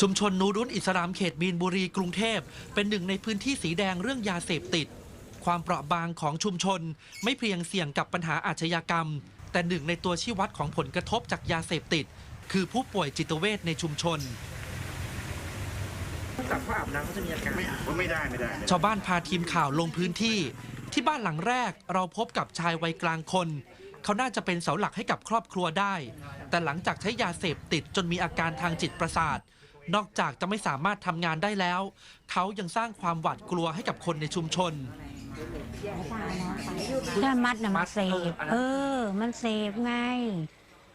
ชุมชนนูรุนอิสลามเขตมีนบุรีกรุงเทพ เป็นหนึ่งในพื้นที่สีแดงเรื่องยาเสพติด ความเปราะบางของชุมชน ไม่เพียงเสี่ยงกับปัญหาอาชญากรรม แต่หนึ่งในตัวชี้วัดของผลกระทบจากยาเสพติด คือผู้ป่วยจิตเวชในชุมชนกับเขาอาบน้ำเขาจะมีอาการ ไม่ไม่ได้ไม่ได้ ชาวบ้านพาทีมข่าวลงพื้นที่ ที่บ้านหลังแรกเราพบกับชายวัยกลางคน เขาน่าจะเป็นเสาหลักให้กับครอบครัวได้ แต่หลังจากใช้ยาเสพติดจนมีอาการทางจิตประสาท นอกจากจะไม่สามารถทำงานได้แล้ว เขายังสร้างความหวาดกลัวให้กับคนในชุมชน ถ้ามัดน่ะมัมัดนเสพเอออันนั้นเออ มันเสพไง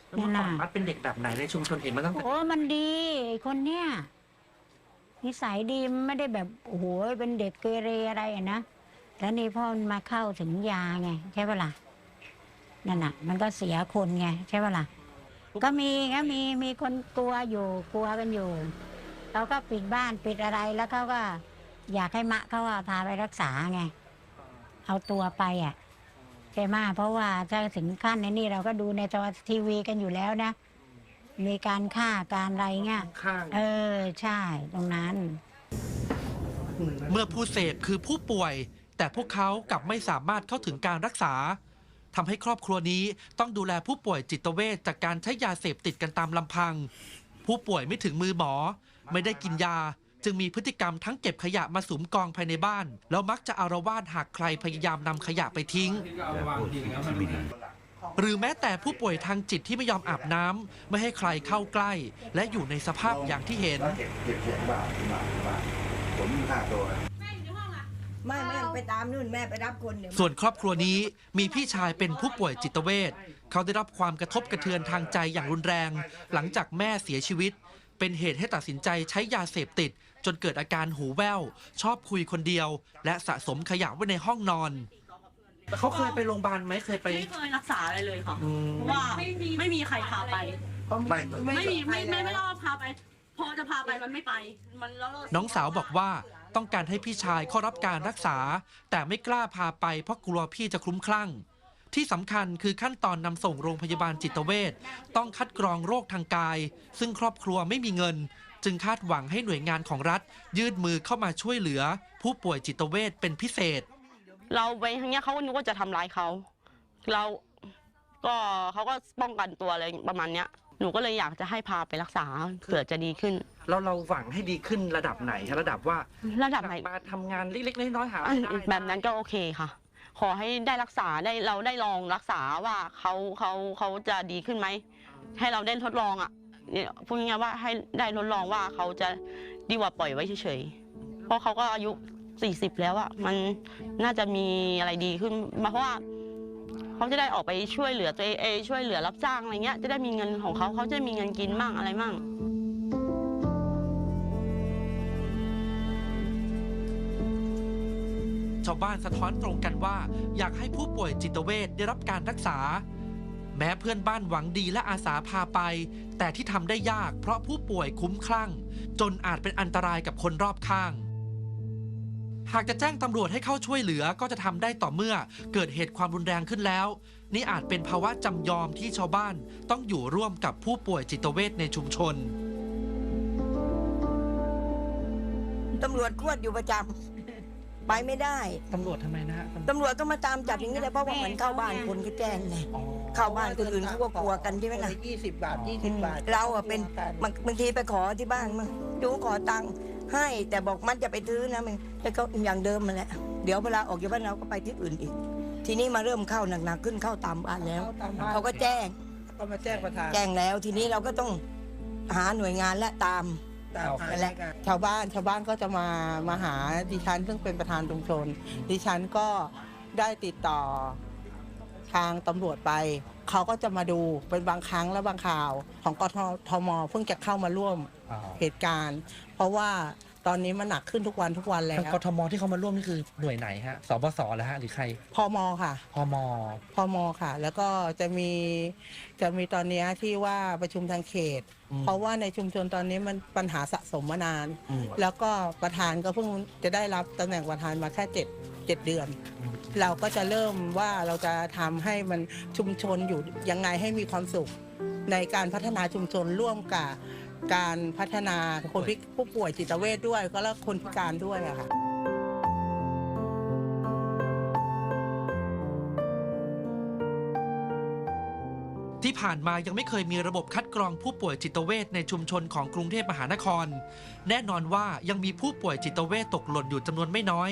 เมื่อก่อนมัดเป็นเด็กแบบไหนในชุมชนเห็นมาตั้งแต่โอ้มันดีไอ้คนเนี้ยนิสัยดีมันไม่ได้แบบโอ้โหเป็นเด็กเกเรอะไรอะนะแล้วนี่พ่อมันมาเข้าถึงยาไง ใช่ปะล่ะนั่นน่ะ มันก็เสียคนไง ใช่ปะล่ะ ก็มีก็มีมีคนกลัวอยู่กลัวกันอยู่เขาก็ปิดบ้านปิดอะไรแล้วเขาก็อยากให้มะเขาว่าพาไปรักษาไง เอาตัวไปอะใช่ไหมเพราะว่าถ้าถึงขั้นในนี่เราก็ดูในจอทีวีกันอยู่แล้วนะ มีการฆ่าการอะไรเงี้ยข้างเออใช่ตรงนั้น เมื่อผู้เสพคือผู้ป่วย แต่พวกเขากลับไม่สามารถเข้าถึงการรักษา ทำให้ครอบครัวนี้ต้องดูแลผู้ป่วยจิตเวชจากการใช้ยาเสพติดกันตามลำพัง ผู้ป่วยไม่ถึงมือหมอ ไม่ได้กินยา จึงมีพฤติกรรมทั้งเก็บขยะมาสุมกองภายในบ้าน แล้วมักจะอารวาสหากใครพยายามนำขยะไปทิ้งหรือแม้แต่ผู้ป่วยทางจิตที่ไม่ยอมอาบน้ำไม่ให้ใครเข้าใกล้ และอยู่ในสภาพอย่างที่เห็นเก็บเก็บเสียงบาทบาทบาผมค่าตัว ไม่ไม่ไปตามนู่นแม่ไปรับคนเดี๋ยวส่วนครอบครัวนี้มีพี่ชายเป็นผู้ป่วยจิตเวชเขาได้รับความกระทบกระเทือนทางใจอย่างรุนแรง หลังจากแม่เสียชีวิต เป็นเหตุให้ตัดสินใจใช้ยาเสพติด จนเกิดอาการหูแว่ว ชอบคุยคนเดียว และสะสมขยะไว้ในห้องนอน เขาเคยไปโรงพยาบาลไหมเคยไป ไม่เคยรักษาอะไรเลยค่ะอืมเพราะว่าไม่มีใครพาไป ไม่ ไม่มีไม่ไม่ไม่รอบพาไป พอจะพาไปมันไม่ไป มันแล้วเรา น้องสาวบอกว่า ต้องการให้พี่ชายเข้ารับการรักษา แต่ไม่กล้าพาไปเพราะกลัวพี่จะคลุ้มคลั่ง ที่สำคัญคือขั้นตอนนำส่งโรงพยาบาลจิตเวชต้องคัดกรองโรคทางกาย ซึ่งครอบครัวไม่มีเงิน จึงคาดหวังให้หน่วยงานของรัฐ ยื่นมือเข้ามาช่วยเหลือ ผู้ป่วยจิตเวชเป็นพิเศษ เราไปทางเนี้ยเขาก็นึกว่าจะทำร้ายเขา เราก็เขาก็ป้องกันตัวอะไรประมาณเนี้ยหนูก็เลยอยากจะให้พาไปรักษาเผื่อจะดีขึ้น แล้วเราหวังให้ดีขึ้นระดับไหนระดับว่าระดับไหน มาทำงานเล็กๆน้อยๆหาอันรายได้ แบบนั้นก็โอเคค่ะ ขอให้ได้รักษาได้เราได้ลองรักษาว่าเขาเขาเขาจะดีขึ้นไหม ให้เราได้ทดลองอะเนี่ยพูดง่ายๆว่าให้ได้ทดลองว่าเขาจะดีกว่าปล่อยไว้เฉยๆ เพราะเขาก็อายุ 40 แล้วอะมันน่าจะมีอะไรดีขึ้นมาเพราะว่าเขาจะได้ออกไปช่วยเหลือตัวเองเอยช่วยเหลือรับจ้างอะไรเงี้ยจะได้มีเงินของเขาเขาจะมีเงินกินมั่งอะไรมั่ง ชาวบ้านสะท้อนตรงกันว่า อยากให้ผู้ป่วยจิตเวชได้รับการรักษา แม้เพื่อนบ้านหวังดีและอาสาพาไป แต่ที่ทำได้ยากเพราะผู้ป่วยคุ้มคลั่ง จนอาจเป็นอันตรายกับคนรอบข้าง หากจะแจ้งตำรวจให้เข้าช่วยเหลือก็จะทำได้ต่อเมื่อเกิดเหตุความรุนแรงขึ้นแล้ว นี่อาจเป็นภาวะจำยอมที่ชาวบ้านต้องอยู่ร่วมกับผู้ป่วยจิตเวชในชุมชนตำรวจควดอยู่ประจำ ไปไม่ได้ ตำรวจทำไมนะฮะตำรวจก็มาตามจับอย่างนี้แหละเพราะว่ามันเข้าบ้านคนก็แจ้งไงเข้าบ้านคนอื่นเขาก็กลัวกันใช่ไหมล่ะ ยี่สิบบาทยี่สิบบาทเราอะเป็นบางบางทีไปขอที่บ้านมาดูขอตังค์ให้แต่บอกมันจะไปซื้อนะมันแต่ก็อย่างเดิมมาแหละเดี๋ยวเวลาออกจากบ้านเราก็ไปที่อื่นอีก ทีนี้มาเริ่มเข้าหนักๆขึ้นเข้าตามบ้านแล้วเข้าตามบ้านเขาก็แจ้งก็มาแจ้งประธานแจ้งแล้ว ทีนี้เราก็ต้องหาหน่วยงานและตาม ตามหานั่นแหละชาวบ้านชาวบ้านก็จะมามาหาดิฉัน ซึ่งเป็นประธานชุมชน ดิฉันก็ได้ติดต่อทางตำรวจไป เขาก็จะมาดูเป็นบางครั้งและบางข่าว ของกททมเพิ่งจะเข้ามาร่วมเหตุการณ์ เพราะว่า ตอนนี้มันหนักขึ้นทุกวันทุกวันแล้ทางวกทมที่เขามาร่วมนี่คือหน่วยไหนฮะสบสแล้วฮะหรือใครพมค่ะ พม พมค่ะ แล้วก็จะมีจะมีตอนเนี้ยที่ว่าประชุมทางเขต อืมเพราะว่าในชุมชนตอนนี้มันปัญหาสะสมมานาน อืม แล้วก็ประธานก็เพิ่งจะได้รับตำแหน่งประธานมาแค่เจ็ดเจ็ดเดือน เราก็จะเริ่มว่าเราจะทำให้มันชุมชนอยู่ยังไงให้มีความสุข ในการพัฒนาชุมชนร่วมกับ การพัฒนาคนพิผู้ป่วยจิตเวชด้วย ก็แล้วคนพิการด้วยอะค่ะ ที่ผ่านมายังไม่เคยมีระบบคัดกรองผู้ป่วยจิตเวชในชุมชนของกรุงเทพมหานคร แน่นอนว่ายังมีผู้ป่วยจิตเวชตกหล่นอยู่จำนวนไม่น้อย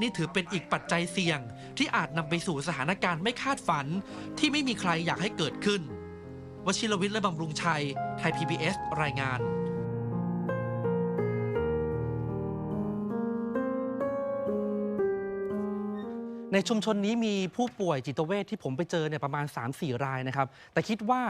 นี่ถือเป็นอีกปัจจัยเสี่ยง ที่อาจนำไปสู่สถานการณ์ไม่คาดฝัน ที่ไม่มีใครอยากให้เกิดขึ้น วชิรวิทย์และบำรุงชัย ไทย PBS รายงานในชุมชนนี้มีผู้ป่วยจิตเวชที่ผมไปเจอเนี่ยประมาณ 3-4 รายนะครับ แต่คิดว่า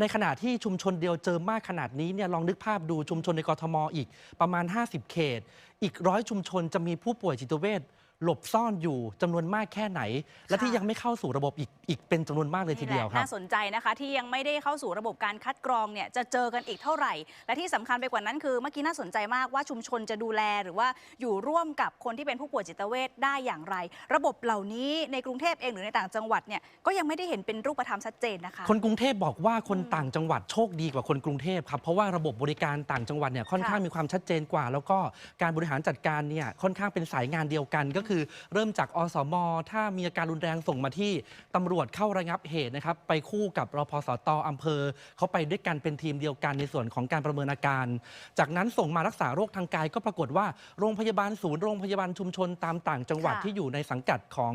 ในขณะที่ชุมชนเดียวเจอมากขนาดนี้เนี่ยลองนึกภาพดูชุมชนในกรทมอีกประมาณ 50 เขต อีกร้อยชุมชนจะมีผู้ป่วยจิตเวช หลบซ่อนอยู่จำนวนมากแค่ไหน และที่ยังไม่เข้าสู่ระบบอีกอีกเป็นจำนวนมากเลยทีเดียวนี่แหครับละน่าสนใจนะคะ ที่ยังไม่ได้เข้าสู่ระบบการคัดกรองเนี่ยจะเจอกันอีกเท่าไหร่ และที่สำคัญไปกว่านั้นคือเมื่อกี้น่าสนใจมากว่าชุมชนจะดูแลหรือว่าอยู่ร่วมกับคนที่เป็นผู้ป่วยจิตเวชได้อย่างไร ระบบเหล่านี้ในกรุงเทพเองหรือในต่างจังหวัดเนี่ยก็ยังไม่ได้เห็นเป็นรูปธรรมชัดเจนนะคะ คนกรุงเทพบอกว่าคนต่างจังหวัดโชคดีกว่าคนกรุงเทพครับเพราะว่าระบบบริการต่างจังหวัดเนี่ยค่อนข้างค่ะมีความชัดเจนกว่า แล้วก็การบริหารจัดการเนี่ยค่อนข้างเป็นสายงานเดียวกันก็คือเริ่มจากอสม ถ้ามีอาการรุนแรงส่งมาที่ตำรวจเข้าระงับเหตุนะครับ ไปคู่กับรพสตอำเภอ เขาไปด้วยกันเป็นทีมเดียวกันในส่วนของการประเมินอาการ จากนั้นส่งมารักษาโรคทางกายก็ปรากฏว่าโรงพยาบาลศูนย์โรงพยาบาลชุมชนตามต่างจังหวัดค่ะที่อยู่ในสังกัดของ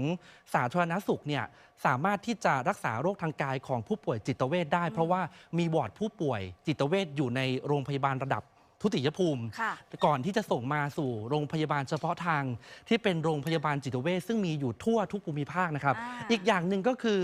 สาธารณสุขเนี่ยสามารถที่จะรักษาโรคทางกายของผู้ป่วยจิตเวชได้ เพราะว่ามีวอร์ดผู้ป่วยจิตเวชอยู่ในโรงพยาบาลระดับ ทุติยภูมิ ค่ะก่อนที่จะส่งมาสู่โรงพยาบาลเฉพาะทาง ที่เป็นโรงพยาบาลจิตเวชซึ่งมีอยู่ทั่วทุกภูมิภาคนะครับ อ่า อีกอย่างหนึ่งก็คือ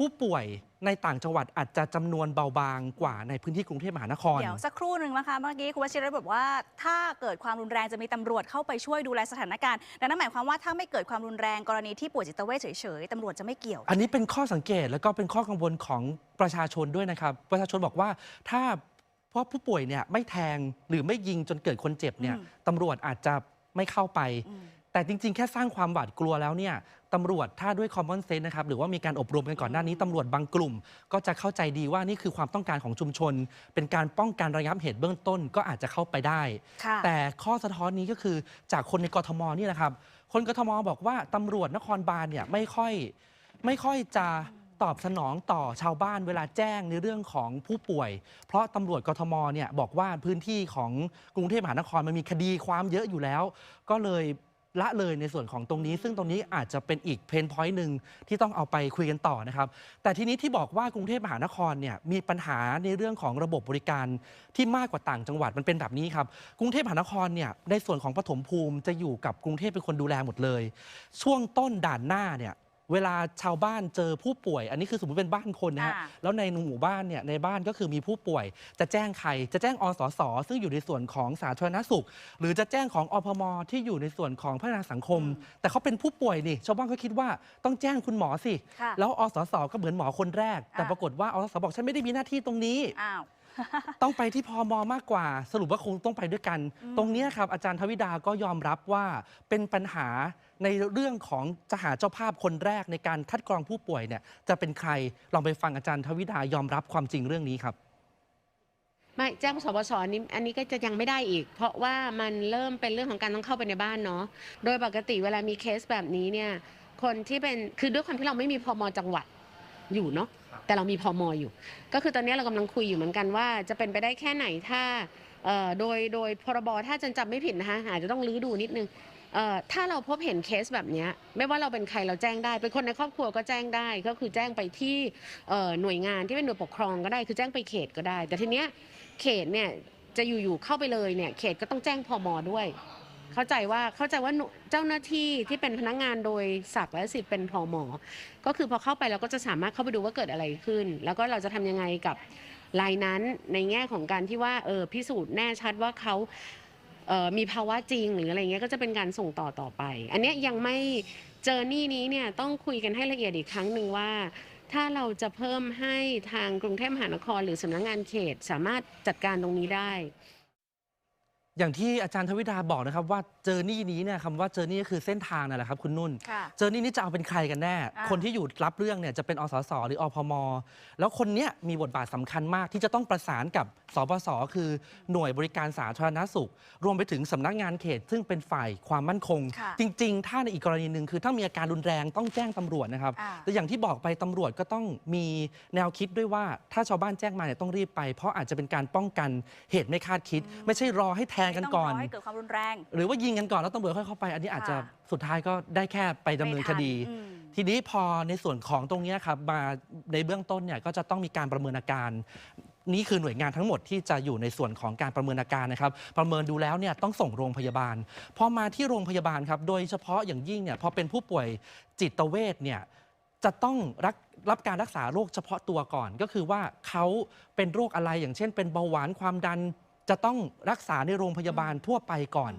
ผู้ป่วยในต่างจังหวัดอาจจะจำนวนเบาบางกว่าในพื้นที่กรุงเทพมหานคร เดี๋ยวสักครู่หนึ่งนะคะเมื่อกี้คุณวชิรบอกว่า ถ้าเกิดความรุนแรงจะมีตำรวจเข้าไปช่วยดูแลสถานการณ์ดังนั้นหมายความว่าถ้าไม่เกิดความรุนแรงกรณีที่ป่วยจิตเวชเฉยๆตำรวจจะไม่เกี่ยว อันนี้เป็นข้อสังเกตแล้วก็เป็นข้อกังวลของประชาชนด้วยนะครับ ประชาชนบอกว่าถ้าเพ ราะผู้ป่วยเนี่ยไม่แทงหรือไม่ยิงจนเกิดคนเจ็บเนี่ยอืมตำรวจอาจจะไม่เข้าไปอืมแต่จริง ๆ แค่สร้างความหวาดกลัวแล้วเนี่ยตำรวจถ้าด้วย common sense นะครับหรือว่ามีการอบรมกันก่อนหน้านี้ตำรวจบางกลุ่ม ก็จะเข้าใจดีว่านี่คือความต้องการของชุมชน เป็นการป้องกันระงับเหตุเบื้องต้นก็อาจจะเข้าไปได้ค่ะแต่ข้อสะท้อนนี้ก็คือจากคนในกทมนี่นะครับ คนกทมบอกว่าตำรวจนครบาลเนี่ยไม่ค่อยไม่ค่อยจะ ตอบสนองต่อชาวบ้านเวลาแจ้งในเรื่องของผู้ป่วย เพราะตำรวจกทมเนี่ยบอกว่าพื้นที่ของกรุงเทพมหานครมันมีคดีความเยอะอยู่แล้ว ก็เลยละเลยในส่วนของตรงนี้ ซึ่งตรงนี้อาจจะเป็นอีกเพนพอยต์หนึ่งที่ต้องเอาไปคุยกันต่อนะครับ แต่ทีนี้ที่บอกว่ากรุงเทพมหานครเนี่ยมีปัญหาในเรื่องของระบบบริการที่มากกว่าต่างจังหวัดมันเป็นแบบนี้ครับกรุงเทพมหานครเนี่ยในส่วนของปฐมภูมิจะอยู่กับกรุงเทพเป็นคนดูแลหมดเลย ช่วงต้นด่านหน้าเนี่ย เวลาชาวบ้านเจอผู้ป่วย อันนี้คือสมมติเป็นบ้านคนนะฮะ อ่า แล้วในหมู่บ้านเนี่ยในบ้านก็คือมีผู้ป่วย จะแจ้งใคร จะแจ้งอสส ซึ่งอยู่ในส่วนของสาธารณสุข หรือจะแจ้งของอพมที่อยู่ในส่วนของพัฒนาสังคม แต่เขาเป็นผู้ป่วยนี่ชาวบ้านก็คิดว่าต้องแจ้งคุณหมอสิ ค่ะ แล้วอสส ก็เหมือนหมอคนแรก แต่อ่า ปรากฏว่าอสส บอกฉันไม่ได้มีหน้าที่ตรงนี้ อ้าว ต้องไปที่พอมมากกว่า สรุปว่าคงต้องไปด้วยกันอืมตรงเนี้ยครับอาจารย์ทวิดาก็ยอมรับว่าเป็นปัญหา ในเรื่องของจะหาเจ้าภาพคนแรกในการคัดกรองผู้ป่วยเนี่ยจะเป็นใครลองไปฟังอาจารย์ทวิดายอมรับความจริงเรื่องนี้ครับไม่แจ้งสบสนี้อันนี้ก็จะยังไม่ได้อีก เพราะว่ามันเริ่มเป็นเรื่องของการต้องเข้าไปในบ้านเนาะโดยปกติเวลามีเคสแบบนี้เนี่ยคนที่เป็นคือด้วยความที่เราไม่มีพมจังหวัดอยู่เนาะแต่เรามีพมอยู่ ก็คือตอนนี้เรากำลังคุยอยู่เหมือนกันว่าจะเป็นไปได้แค่ไหนถ้าโดยโดยพรบถ้าจันจำไม่ผิดนะคะอาจจะต้องรื้อดูนิดนึง เอ่อถ้าเราพบเห็นเคสแบบเนี้ยไม่ว่าเราเป็นใครเราแจ้งได้ เป็นคนในครอบครัวก็แจ้งได้ ก็คือแจ้งไปที่เอ่อหน่วยงานที่เป็นหน่วยปกครองก็ได้ คือแจ้งไปเขตก็ได้ แต่ทีเนี้ยเขตเนี่ยจะอยู่ๆเข้าไปเลยเนี่ยเขตก็ต้องแจ้งพมด้วย เข้าใจว่าเข้าใจว่าหน่วยเจ้าหน้าที่ที่เป็นพนักงานโดยศักดิ์และสิทธิ์เป็นพมก็คือพอเข้าไปเราก็จะสามารถเข้าไปดูว่าเกิดอะไรขึ้น แล้วก็เราจะทำยังไงกับรายนั้นในแง่ของการที่ว่าเออพิสูจน์แน่ชัดว่าเขา เอ่อมีภาวะจริงหรืออะไรเงี้ยก็จะเป็นการส่งต่อต่อไป อันเนี้ยยังไม่เจอนี่นี้เนี่ยต้องคุยกันให้ละเอียดอีกครั้งหนึ่งว่า ถ้าเราจะเพิ่มให้ทางกรุงเทพมหานคร หรือสำนักงานเขตสามารถจัดการตรงนี้ได้ อย่างที่อาจารย์ทวิดาบอกนะครับว่าเจอร์นี่นี้เนี่ยคำว่าเจอร์นี่ก็คือเส้นทางนั่นแหละครับคุณนุ่น ค่ะ เจอร์นี่นี้จะเอาเป็นใครกันแน่ อ่า คนที่อยู่รับเรื่องเนี่ยจะเป็นอสสหรืออพม แล้วคนเนี้ยมีบทบาทสำคัญมากที่จะต้องประสานกับสปสคือหน่วยบริการสาธารณสุข รวมไปถึงสำนักงานเขต ซึ่งเป็นฝ่ายความมั่นคง ค่ะ จริง ๆ ถ้าในอีกกรณีหนึ่งคือถ้ามีอาการรุนแรงต้องแจ้งตำรวจนะครับ อ่า แต่อย่างที่บอกไปตำรวจก็ต้องมีแนวคิดด้วยว่าถ้าชาวบ้านแจ้งมาเนี่ยต้องรีบไป เพราะอาจจะเป็นการป้องกันเหตุไม่คาดคิด ไม่ใช่รอให้แทงกันก่อน ไม่ต้องรอให้เกิดความรุนแรง หรือว่ายิงกันก่อนแล้วตำรวจค่อยเข้าไป อันนี้อาจจะค่ะสุดท้ายก็ได้แค่ไปดำเนินคดี ไม่ทันอืมทีนี้พอในส่วนของตรงเนี้ยครับมาในเบื้องต้นเนี่ยก็จะต้องมีการประเมินอาการ นี่คือหน่วยงานทั้งหมดที่จะอยู่ในส่วนของการประเมินอาการนะครับ ประเมินดูแล้วเนี่ยต้องส่งโรงพยาบาล พอมาที่โรงพยาบาลครับ โดยเฉพาะอย่างยิ่งเนี่ยพอเป็นผู้ป่วยจิตเวชเนี่ยจะต้องรักรับการรักษาโรคเฉพาะตัวก่อน ก็คือว่าเขาเป็นโรคอะไรอย่างเช่น เป็นเบาหวานความดัน จะต้องรักษาในโรงพยาบาลทั่วไปก่อน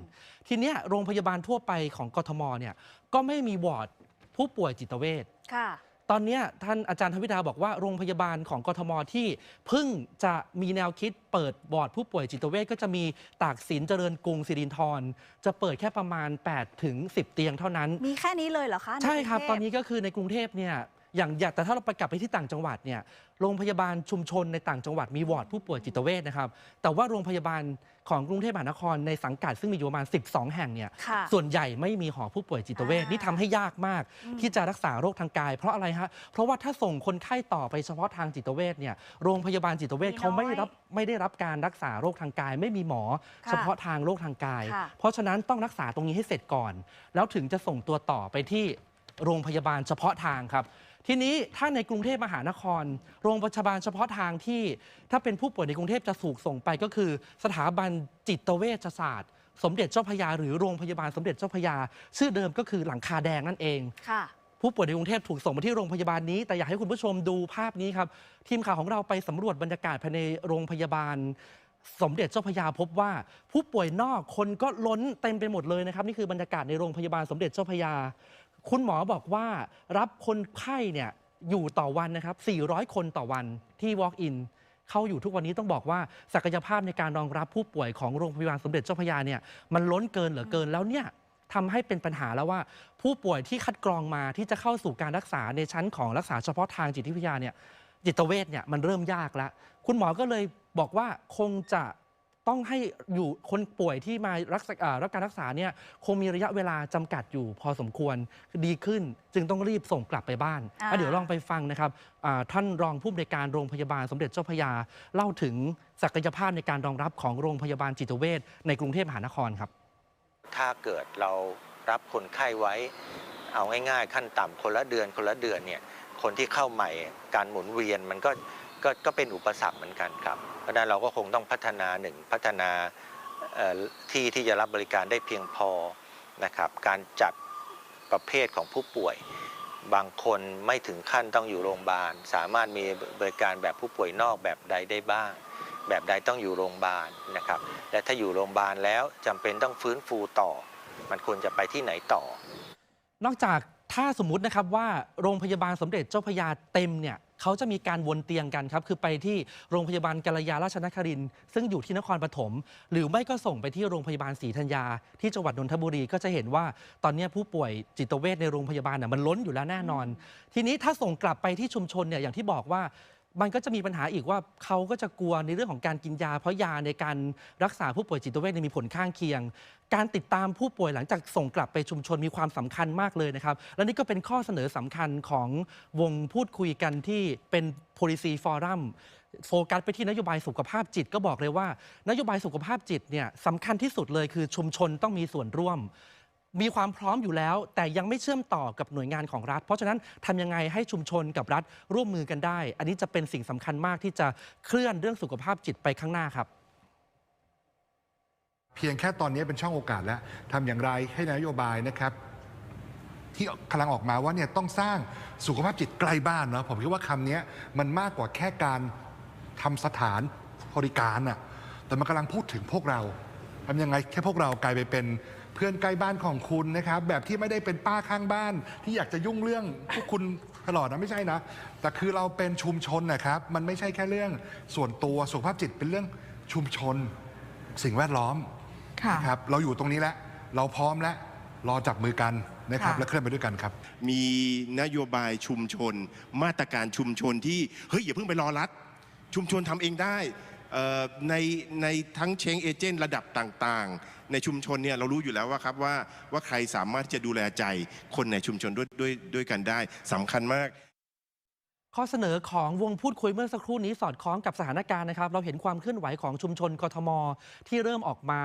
ทีเนี้ยโรงพยาบาลทั่วไปของกทมเนี่ยก็ไม่มีวอร์ดผู้ป่วยจิตเวชค่ะ ตอนเนี้ยท่านอาจารย์ทวิดาบอกว่าโรงพยาบาลของกทมที่เพิ่งจะมีแนวคิดเปิดบอร์ดผู้ป่วยจิตเวชก็จะมีตากสินเจริญกรุงสิรินทรจะเปิดแค่ประมาณ8ถึง10 เตียงเท่านั้น มีแค่นี้เลยเหรอคะใช่ครับกงเทพตอนนี้ก็คือในกรุงเทพเนี่ย อย่างอย่างแต่ถ้าเราไปกลับไปที่ต่างจังหวัดเนี่ยโรงพยาบาลชุมชนในต่างจังหวัดมีวอร์ดผู้ป่วยจิตเวชนะครับ แต่ว่าโรงพยาบาลของกรุงเทพมหานครในสังกัดซึ่งมีอยู่ประมาณ 12 แห่งเนี่ยค่ะส่วนใหญ่ไม่มีหอผู้ป่วยจิตเวชอ่านี่ นี่ทำให้ยากมากอืมที่จะรักษาโรคทางกาย เพราะอะไรฮะเพราะว่าถ้าส่งคนไข้ต่อไปเฉพาะทางจิตเวชเนี่ยโรงพยาบาลจิตเวชเขาไม่รับไม่ได้รับการรักษาโรคทางกาย ไม่มีหมอ ค่ะเฉพาะทางโรคทางกาย ค่ะ เพราะฉะนั้นต้องรักษาตรงนี้ให้เสร็จก่อน แล้วถึงจะส่งตัวต่อไปที่โรงพยาบาลเฉพาะทางครับ ทีนี้ถ้าในกรุงเทพมหานคร โรงพยาบาลเฉพาะทางที่ ถ้าเป็นผู้ป่วยในกรุงเทพจะถูกส่งไปก็คือ สถาบันจิตเวชศาสตร์ สมเด็จเจ้าพระยา หรือโรงพยาบาลสมเด็จเจ้าพระยา ชื่อเดิมก็คือหลังคาแดงนั่นเองค่ะผู้ป่วยในกรุงเทพถูกส่งมาที่โรงพยาบาลนี้ แต่อยากให้คุณผู้ชมดูภาพนี้ครับ ทีมข่าวของเราไปสำรวจบรรยากาศภายในโรงพยาบาล สมเด็จเจ้าพยาพบว่า ผู้ป่วยนอกคนก็ล้นเต็มไปหมดเลยนะครับ นี่คือบรรยากาศในโรงพยาบาลสมเด็จเจ้าพยา คุณหมอบอกว่ารับคนไข้เนี่ยอยู่ต่อวันนะครับ 400 คนต่อวันที่ walk in เข้าอยู่ทุกวันนี้ต้องบอกว่าศักยภาพในการรองรับผู้ป่วยของโรงพยาบาลสมเด็จเจ้าพระยาเนี่ยมันล้นเกินเหลือเกินแล้วเนี่ยทำให้เป็นปัญหาแล้วว่า ผู้ป่วยที่คัดกรองมาที่จะเข้าสู่การรักษาในชั้นของรักษาเฉพาะทางจิตวิทยาเนี่ยจิตเวชเนี่ยมันเริ่มยากแล้ว คุณหมอก็เลยบอกว่าคงจะ ต้องให้อยู่คนป่วยที่มารักษาอ่ารับการรักษาเนี่ยคงมีระยะเวลาจำกัดอยู่พอสมควรดีขึ้น จึงต้องรีบส่งกลับไปบ้านอ่า อะเดี๋ยวลองไปฟังนะครับอ่าท่านรองผู้อำนวยการโรงพยาบาลสมเด็จเจ้าพระยา เล่าถึงศักยภาพในการรองรับของโรงพยาบาลจิตเวชในกรุงเทพมหานครครับ ถ้าเกิดเรารับคนไข้ไว้ เอาง่ายๆ ขั้นต่ำคนละเดือนคนละเดือนเนี่ยคนที่เข้าใหม่การหมุนเวียนมันก็ ก็ก็เป็นอุปสรรคเหมือนกันครับ เพราะฉะนั้นเราก็คงต้องพัฒนาหนึ่งพัฒนาที่ที่จะรับบริการได้เพียงพอนะครับการจัดประเภทของผู้ป่วย บางคนไม่ถึงขั้นต้องอยู่โรงพยาบาล สามารถมีบริการแบบผู้ป่วยนอกแบบใดได้บ้าง แบบใดต้องอยู่โรงพยาบาลนะครับและถ้าอยู่โรงพยาบาลแล้วจำเป็นต้องฟื้นฟูต่อ มันควรจะไปที่ไหนต่อ นอกจากถ้าสมมุตินะครับว่าโรงพยาบาลสมเด็จเจ้าพยาเต็มเนี่ย เขาจะมีการวนเตียงกันครับ คือไปที่โรงพยาบาลกัลยาราชนครินทร์ซึ่งอยู่ที่นครปฐมหรือไม่ก็ส่งไปที่โรงพยาบาลศรีธัญญาที่จังหวัดนนทบุรีก็จะเห็นว่าตอนนี้ผู้ป่วยจิตเวชในโรงพยาบาลน่ะมันล้นอยู่แล้วแน่นอน ทีนี้ถ้าส่งกลับไปที่ชุมชนเนี่ยอย่างที่บอกว่า มันก็จะมีปัญหาอีกว่าเขาก็จะกลัวในเรื่องของการกินยา เพราะยาในการรักษาผู้ป่วยจิตเวชเนี่ยมีผลข้างเคียง การติดตามผู้ป่วยหลังจากส่งกลับไปชุมชนมีความสำคัญมากเลยนะครับ และนี่ก็เป็นข้อเสนอสำคัญของวงพูดคุยกันที่เป็น policy forum โฟกัสไปที่นโยบายสุขภาพจิตก็บอกเลยว่า นโยบายสุขภาพจิตเนี่ยสำคัญที่สุดเลยคือชุมชนต้องมีส่วนร่วม มีความพร้อมอยู่แล้ว แต่ยังไม่เชื่อมต่อกับหน่วยงานของรัฐ เพราะฉะนั้นทำยังไงให้ชุมชนกับรัฐร่วมมือกันได้ อันนี้จะเป็นสิ่งสำคัญมากที่จะเคลื่อนเรื่องสุขภาพจิตไปข้างหน้าครับ เพียงแค่ตอนนี้เป็นช่องโอกาสแล้วทำอย่างไรให้นโยบายนะครับที่กำลังออกมาว่าเนี่ยต้องสร้างสุขภาพจิตใกล้บ้านเนาะผมคิดว่าคำนี้มันมากกว่าแค่การทำสถานบริการอะแต่มันกำลังพูดถึงพวกเราทำยังไงแค่พวกเรากลายไปเป็น เพื่อนใกล้บ้านของคุณนะครับ แบบที่ไม่ได้เป็นป้าข้างบ้าน ที่อยากจะยุ่งเรื่องพวกคุณตลอดนะไม่ใช่นะ แต่คือเราเป็นชุมชนนะครับ มันไม่ใช่แค่เรื่องส่วนตัวสุขภาพจิตเป็นเรื่องชุมชน สิ่งแวดล้อมค่ะ นะครับเราอยู่ตรงนี้แล้วเราพร้อมแล้วรอจับมือกันนะครับ ค่ะ และเคลื่อนไปด้วยกันครับ มีนโยบายชุมชน มาตรการชุมชนที่ เฮ้ย อย่าเพิ่งไปรอรัฐ ชุมชนทำเองได้เอ่อ ในในทั้งเชงเอเจนต์ระดับต่างๆ ในชุมชนเนี่ยเรารู้อยู่แล้วว่าครับว่าว่าใครสามารถที่จะดูแลใจคนในชุมชนด้วยด้วยด้วยกันได้สำคัญมาก ข้อเสนอของวงพูดคุยเมื่อสักครู่นี้สอดคล้องกับสถานการณ์นะครับ เราเห็นความเคลื่อนไหวของชุมชนกทม ที่เริ่มออกมา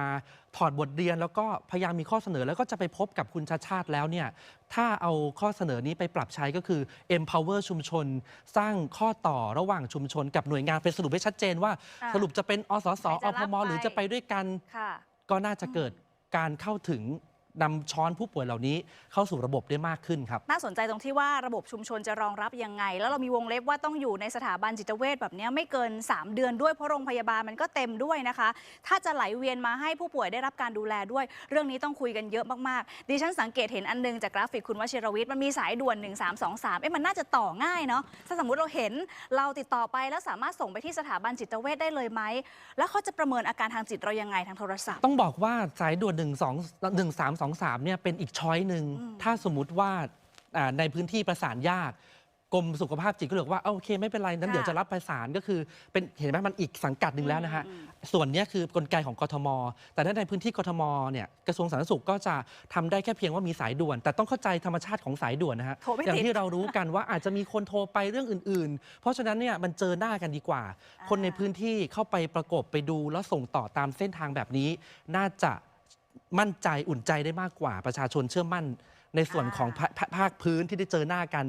ถอดบทเรียน แล้วก็พยายามมีข้อเสนอแล้วก็จะไปพบกับคุณชาติชาติแล้วเนี่ยถ้าเอาข้อเสนอนี้ไปปรับใช้ก็คือ empower ชุมชน สร้างข้อต่อระหว่างชุมชน กับหน่วยงานเป็นสรุปให้ชัดเจนว่าค่ะสรุปจะเป็นอสสใครอจะพรับมหรือไปจะไปด้วยกัน ค่ะ ก็น่าจะเกิดการเข้าถึง นำช้อนผู้ป่วยเหล่านี้เข้าสู่ระบบได้มากขึ้นครับ น่าสนใจตรงที่ว่าระบบชุมชนจะรองรับยังไง แล้วเรามีวงเล็บว่าต้องอยู่ในสถาบันจิตเวชแบบเนี้ยไม่เกิน 3 เดือนด้วยเพราะโรงพยาบาลมันก็เต็มด้วยนะคะ ถ้าจะไหลเวียนมาให้ผู้ป่วยได้รับการดูแลด้วย เรื่องนี้ต้องคุยกันเยอะมากๆดิฉันสังเกตเห็นอันนึงจากกราฟิกคุณวชิรวิทย์มันมีสายด่วน 1323เอ๊ะมันน่าจะต่อง่ายเนาะถ้าสมมุติเราเห็นเราติดต่อไปแล้วสามารถส่งไปที่สถาบันจิตเวชได้เลยไหมแล้วเขาจะประเมินอาการทางจิตเรายังไงทางโทรศัพท์ ต้องบอกว่าสายด่วน1 2 1 3 2 3เนี่ยเป็นอีกช้อยหนึ่งอืมถ้าสมมุติว่าอ่าในพื้นที่ประสานยากกรมสุขภาพจิตก็เลยบอกว่าเอาโอเคไม่เป็นไรนั้นค่ะเดี๋ยวจะรับประสานก็คือเป็นเห็นไหมมันอีกสังกัดหนึ่งแล้วนะฮะอืมส่วนเนี้ยคือกลไกของกทม แต่ถ้าในพื้นที่กทมเนี่ยกระทรวงสาธารณสุขก็จะทำได้แค่เพียงว่ามีสายด่วน แต่ต้องเข้าใจธรรมชาติของสายด่วนนะฮะโทรไม่อย่างติดที่เรารู้กันว่าอาจจะมีคนโทรไปเรื่องอื่น ๆ เพราะฉะนั้นเนี่ยมันเจอหน้ากันดีกว่า คนในพื้นที่เข้าไปประกบไปดูแล้วส่งต่อตามเส้นทางแบบนี้ น่าจะ มั่นใจอุ่นใจได้มากกว่าประชาชนเชื่อมั่นในส่วนของภาภาคพื้นที่ได้เจอหน้ากัน